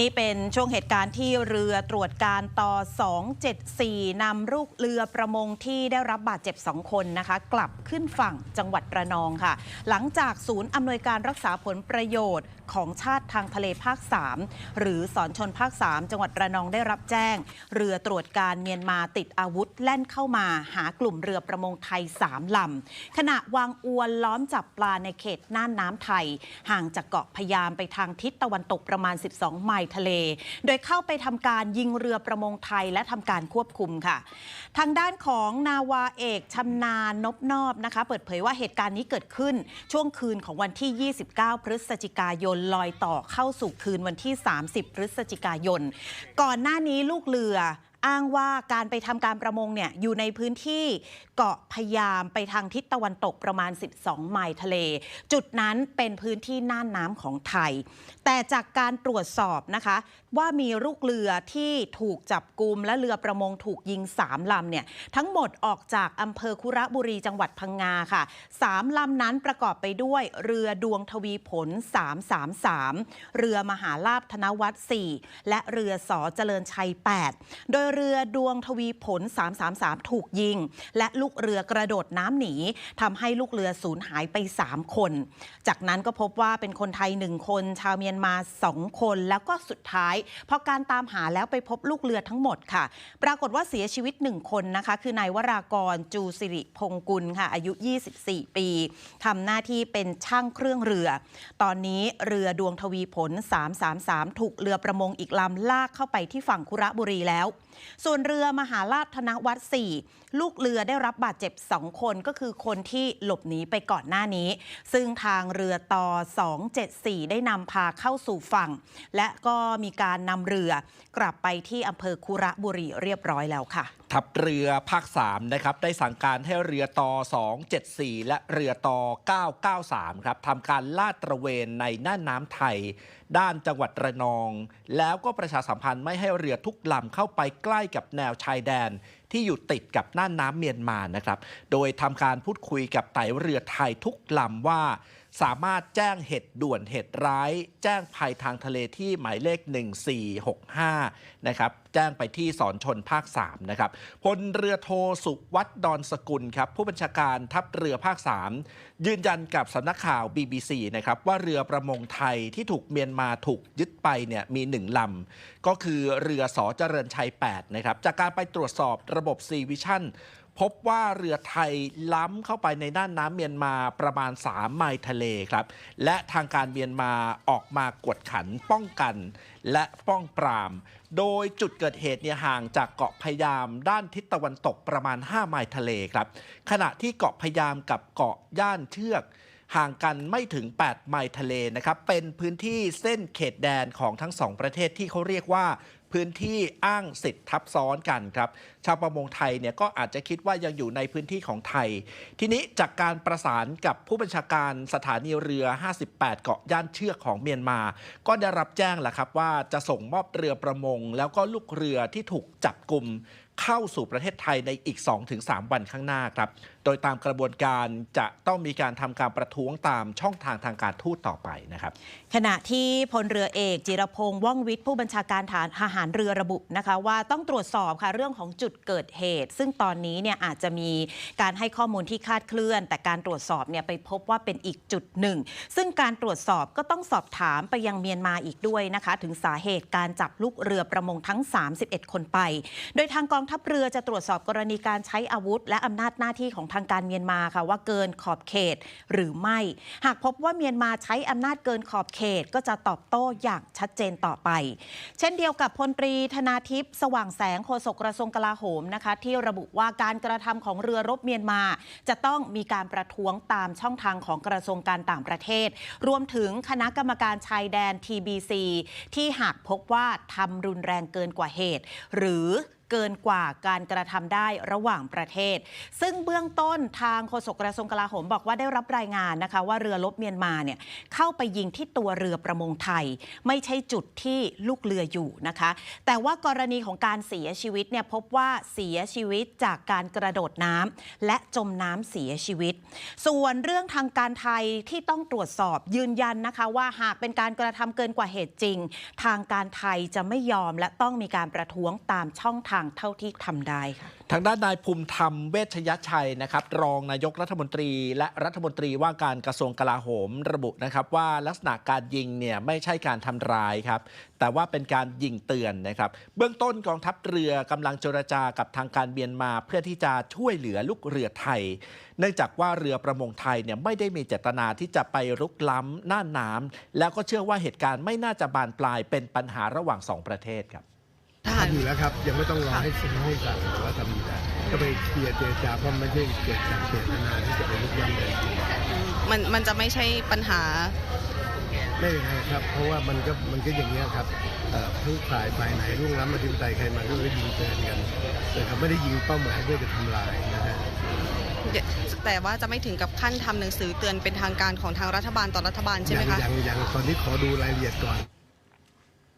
นี่เป็นช่วงเหตุการณ์ที่เรือตรวจการต่อ 274 นำลูกเรือประมงที่ได้รับบาดเจ็บ 2 คนนะคะ กลับขึ้นฝั่งจังหวัดระนองค่ะ หลังจากศูนย์อำนวยการรักษาผลประโยชน์ของชาติทางทะเลภาค 3 หรือสอนชนภาค 3 จังหวัดระนองได้รับแจ้ง เรือตรวจการเมียนมาติดอาวุธแล่นเข้ามาหากลุ่มเรือประมงไทย 3 ลำ ขณะวางอวนล้อมจับปลาในเขตน่านน้ำไทย ห่างจากเกาะพยามไปทางทิศตะวันตกประมาณ 12 ไมล์ทะเล โดยเข้าไปทำการยิงเรือประมงไทยและทำการควบคุมค่ะ ทางด้านของนาวาเอกชำนาญนบนอบนะคะ เปิดเผยว่าเหตุการณ์นี้เกิดขึ้นช่วงคืนของวันที่ 29 พฤศจิกายนลอยต่อเข้าสู่คืนวันที่ 30 พฤศจิกายน ก่อนหน้านี้ลูกเรือ อ้างว่าการไปทำการประมงเนี่ยอยู่ในพื้นที่เกาะพยามไปทางทิศตะวันตกประมาณ 12 ไมล์ทะเล จุดนั้นเป็นพื้นที่น่านน้ำของไทย แต่จากการตรวจสอบนะคะ ว่ามีลูกเรือที่ถูกจับกุมและเรือประมงถูกยิง3ลำเนี่ยทั้งหมดออกจากอำเภอคุระบุรีจังหวัดพังงาค่ะ3ลำนั้นประกอบไปด้วยเรือดวงทวีผล 333 เรือมหาลาภธนวัฒน์4และเรือสอเจริญชัย 8 โดยเรือดวงทวีผล 333 ถูกยิง และลูกเรือกระโดดน้ำหนีทำให้ลูกเรือสูญหายไป 3 คน จากนั้นก็พบว่าเป็นคนไทย 1 คน ชาวเมียนมา 2 คน แล้วก็สุดท้ายพอการตามหาแล้วไปพบลูกเรือทั้งหมดค่ะ ปรากฏว่าเสียชีวิต1คนนะคะ คือนายวรากรจูสิริพงกุลค่ะ อายุ 24 ปีทำหน้าที่เป็นช่างเครื่องเรือ ตอนนี้เรือดวงทวีผล 333 ถูกเรือประมงอีกลำลากเข้าไปที่ฝั่งคุระบุรีแล้ว ส่วนเรือมหาลาภธนวัฒน์4ลูกเรือได้รับบาดเจ็บ 2 คนก็คือคนที่หลบหนีไปก่อนหน้านี้ ซึ่งทางเรือต่อ274 ได้นำพาเข้าสู่ฝั่ง และก็มีการนำเรือกลับไปที่อำเภอคุระบุรีเรียบร้อยแล้วค่ะ ทัพเรือภาค 3 นะครับ ได้สั่งการให้เรือต่อ 274 และเรือต่อ 993 ครับทำการลาดตระเวนในน่านน้ำไทย ด้านจังหวัดระนอง แล้วก็ประชาสัมพันธ์ไม่ให้เรือทุกลำเข้าไปใกล้กับแนวชายแดน ที่อยู่ติดกับน่านน้ำเมียนมานะครับ โดยทำการพูดคุยกับไต่เรือไทยทุกลำว่า สามารถแจ้งเหตุด่วนเหตุร้าย แจ้งภัยทางทะเลที่หมายเลข 1465 นะครับ แจ้งไปที่สอนชนภาค 3 นะครับพลเรือโทสุวัตดอนสกุลครับผู้บัญชาการทัพเรือภาค 3 ยืนยันกับสำนักข่าว BBC นะครับว่าเรือประมงไทยที่ถูกเมียนมาถูกยึดไปเนี่ยมีหนึ่งลำก็คือเรือสอเจริญชัย8นะครับจากการไปตรวจสอบระบบซีวิชั่น พบว่าเรือไทยล้ำเข้าไปในน่านน้ำเมียนมาประมาณ 3 ไมล์ทะเลครับ และทางการเมียนมาออกมากวดขันป้องกัน และป้องปราม โดยจุดเกิดเหตุเนี่ยห่างจากเกาะพยามด้านทิศตะวันตกประมาณ 5 ไมล์ทะเลครับ ขณะที่เกาะพยามกับเกาะย่านเชือกห่างกันไม่ถึง 8 ไมล์ทะเลนะครับ เป็นพื้นที่เส้นเขตแดนของทั้งสองประเทศที่เขาเรียกว่า พื้นที่อ้างสิทธิ์ทับซ้อนกันครับ ชาวประมงไทยเนี่ยก็อาจจะคิดว่ายังอยู่ในพื้นที่ของไทย ทีนี้จากการประสานกับผู้บัญชาการสถานีเรือ 58 เกาะย่านเชือกของเมียนมา ก็ได้รับแจ้งแหละครับว่าจะส่งมอบเรือประมง แล้วก็ลูกเรือที่ถูกจับกลุ่มเข้าสู่ประเทศไทยในอีก 2-3 วันข้างหน้าครับ โดยตามกระบวนการจะต้องมีการทำการประท้วงตามช่องทางทางการทูตต่อไปนะครับ ขณะที่พลเรือเอกจิรพงษ์ว่องวิทย์ผู้บัญชาการฐานทหารเรือระบุนะคะว่าต้องตรวจสอบค่ะเรื่องของจุดเกิดเหตุ ซึ่งตอนนี้เนี่ยอาจจะมีการให้ข้อมูลที่คาดเคลื่อน แต่การตรวจสอบเนี่ยไปพบว่าเป็นอีกจุดหนึ่ง ซึ่งการตรวจสอบก็ต้องสอบถามไปยังเมียนมาอีกด้วยนะคะ ถึงสาเหตุการจับลูกเรือประมงทั้ง 31 คนไป โดยทางกองทัพเรือจะตรวจสอบกรณีการใช้อาวุธ และอำนาจหน้าที่ของทางการเมียนมาค่ะว่าเกินขอบเขตหรือไม่ หากพบว่าเมียนมาใช้อำนาจเกินขอบเขตก็จะตอบโต้อย่างชัดเจนต่อไป เช่นเดียวกับพลตรีธนาทิพย์สว่างแสงโฆษกกระทรวงกลาโหมนะคะ ที่ระบุว่าการกระทำของเรือรบเมียนมา จะต้องมีการประท้วงตามช่องทางของกระทรวงการต่างประเทศ รวมถึงคณะกรรมการชายแดน TBC ที่หากพบว่าทำรุนแรงเกินกว่าเหตุ หรือ เกินกว่าการกระทำได้ระหว่างประเทศ ซึ่งเบื้องต้นทางโฆษกกระทรวงกลาโหมบอกว่าได้รับรายงานนะคะ ว่าเรือลบเมียนมาเนี่ยเข้าไปยิงที่ตัวเรือประมงไทย ไม่ใช่จุดที่ลูกเรืออยู่นะคะ แต่ว่ากรณีของการเสียชีวิตเนี่ยพบว่าเสียชีวิตจากการกระโดดน้ำและจมน้ำเสียชีวิต ส่วนเรื่องทางการไทยที่ต้องตรวจสอบยืนยันนะคะ ว่าหากเป็นการกระทำเกินกว่าเหตุจริง ทางการไทยจะไม่ยอมและต้องมีการประท้วงตามช่องทางเท่าที่ทำได้ค่ะ ทางด้านนายภูมิธรรมเวชยชัยนะครับ รองนายกรัฐมนตรี และรัฐมนตรีว่าการกระทรวงกลาโหม ระบุนะครับว่าลักษณะการยิงเนี่ยไม่ใช่การทำร้ายครับ แต่ว่าเป็นการยิงเตือนนะครับ เบื้องต้นกองทัพเรือกำลังเจรจากับทางการเมียนมา เพื่อที่จะช่วยเหลือลูกเรือไทย เนื่องจากว่าเรือประมงไทยเนี่ยไม่ได้มีเจตนาที่จะไปรุกล้ำน่านน้ำแล้วก็เชื่อว่าเหตุการณ์ไม่น่าจะบานปลายเป็นปัญหาระหว่างสองประเทศครับ ทหารทำอยู่แล้วครับ ยังไม่ต้องรอให้สิ่งให้สั่งว่าทำอยู่แล้วก็ไปเคลียร์เจรจาเพราะไม่ใช่เกิดจากเจตนาที่จะไปลุกล้ำเลยมันมันจะไม่ใช่ปัญหา ไม่เป็นไรครับ เพราะว่ามันก็มันก็อย่างนี้ยครับเอ่อทุกฝ่ายฝ่ายไหนรุ่งล้ำมาธิปไตยใครมาก็เลยยิงเตือนกันนะครับไม่ได้ยิงเป้าหมายเพื่อจะทำลายนะฮะ แต่ว่าจะไม่ถึงกับขั้นทำหนังสือเตือนเป็นทางการของทางรัฐบาลต่อรัฐบาลใช่ไหมยังคะยังยังตอนนี้ขอดูรายละเอียดก่อน